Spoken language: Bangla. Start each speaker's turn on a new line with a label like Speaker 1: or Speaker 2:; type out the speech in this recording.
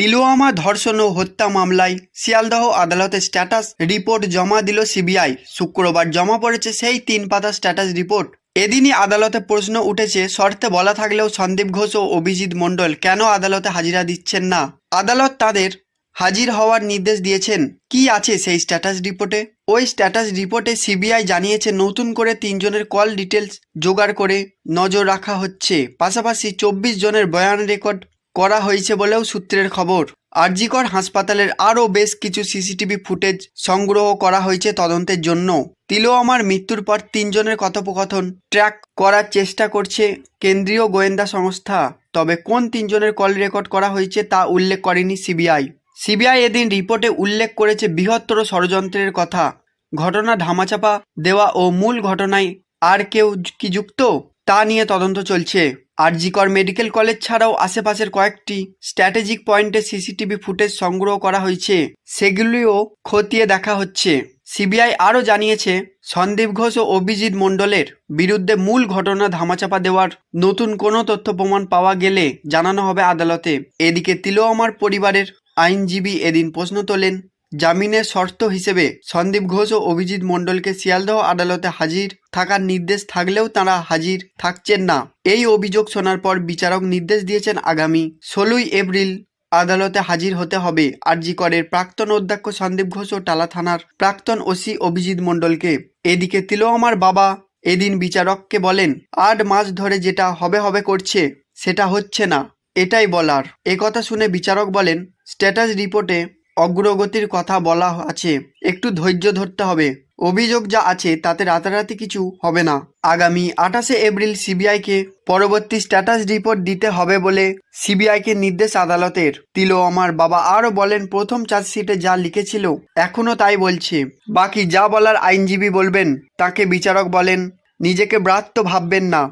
Speaker 1: তিলোয়ামা ধর্ষণ ও হত্যা মামলায় শিয়ালদহ আদালতে স্ট্যাটাস রিপোর্ট জমা দিল সিবিআই। শুক্রবার জমা পড়েছে সেই তিন পাতা স্ট্যাটাস রিপোর্ট। এদিনই আদালতে প্রশ্ন উঠেছে, শর্তে বলা থাকলেও সন্দীপ ঘোষ ও অভিজিৎ মণ্ডল কেন আদালতে হাজিরা দিচ্ছেন না? আদালত তাদের হাজির হওয়ার নির্দেশ দিয়েছেন। কি আছে সেই স্ট্যাটাস রিপোর্টে? ওই স্ট্যাটাস রিপোর্টে সিবিআই জানিয়েছে, নতুন করে তিনজনের কল ডিটেলস জোগাড় করে নজর রাখা হচ্ছে। পাশাপাশি চব্বিশ জনের বয়ান রেকর্ড করা হয়েছে বলেও সূত্রের খবর। আরজিকর হাসপাতালের আরও বেশ কিছু সিসিটিভি ফুটেজ সংগ্রহ করা হয়েছে তদন্তের জন্য। তিলোয়ামার মৃত্যুর পর তিনজনের কথোপকথন ট্র্যাক করার চেষ্টা করছে কেন্দ্রীয় গোয়েন্দা সংস্থা। তবে কোন তিনজনের কল রেকর্ড করা হয়েছে তা উল্লেখ করেনি সিবিআই। সিবিআই এদিন রিপোর্টে উল্লেখ করেছে বৃহত্তর ষড়যন্ত্রের কথা। ঘটনা ধামাচাপা দেওয়া ও মূল ঘটনায় আর কেউ কি যুক্ত? তা নিয়ে তদন্ত চলছে। আরজিকর মেডিকেল কলেজ ছাড়াও আশেপাশের কয়েকটি স্ট্র্যাটেজিক পয়েন্টে সিসিটিভি ফুটেজ সংগ্রহ করা হয়েছে। সেগুলিও খতিয়ে দেখা হচ্ছে। সিবিআই আরও জানিয়েছে, সন্দীপ ঘোষ ও অভিজিৎ মণ্ডলের বিরুদ্ধে মূল ঘটনা ধামাচাপা দেওয়ার নতুন কোনো তথ্য প্রমাণ পাওয়া গেলে জানানো হবে আদালতে। এদিকে তিলোয়ামার পরিবারের আইনজীবী এদিন প্রশ্ন তোলেন জামিনের শর্ত হিসেবে সন্দীপ ঘোষ ও অভিজিৎ মণ্ডলকে শিয়ালদহ আদালতে হাজির থাকার নির্দেশ থাকলেও তারা হাজির থাকছেন না। এই অভিযোগ শোনার পর বিচারক নির্দেশ দিয়েছেন আগামী ষোলোই এপ্রিল আদালতে হাজির হতে হবে। আরজি করের প্রাক্তন অধ্যক্ষ সন্দীপ ঘোষ ও টালা থানার প্রাক্তন ওসি অভিজিৎ মণ্ডলকে, এদিকে তিলোয়ামার বাবা এদিন বিচারককে বলেন, আট মাস ধরে যেটা হবে হবে করছে, সেটা হচ্ছে না, এটাই বলার। একথা শুনে বিচারক বলেন, স্ট্যাটাস রিপোর্টে অগ্রগতির কথা বলা আছে। একটু ধৈর্য ধরতে হবে। অভিযোগ যা আছে তাতে রাতারাতি কিছু হবে না। আগামী আঠাশে এপ্রিল সিবিআইকে পরবর্তী স্ট্যাটাস রিপোর্ট দিতে হবে বলে সিবিআইকে নির্দেশ আদালতের। তিলো আমার বাবা আরও বলেন, প্রথম চার্জশিটে যা লিখেছিল এখনও তাই বলছে। বাকি যা বলার আইনজীবী বলবেন, তাকে বিচারক বলেন। নিজেকে ব্রাত্য ভাববেন না।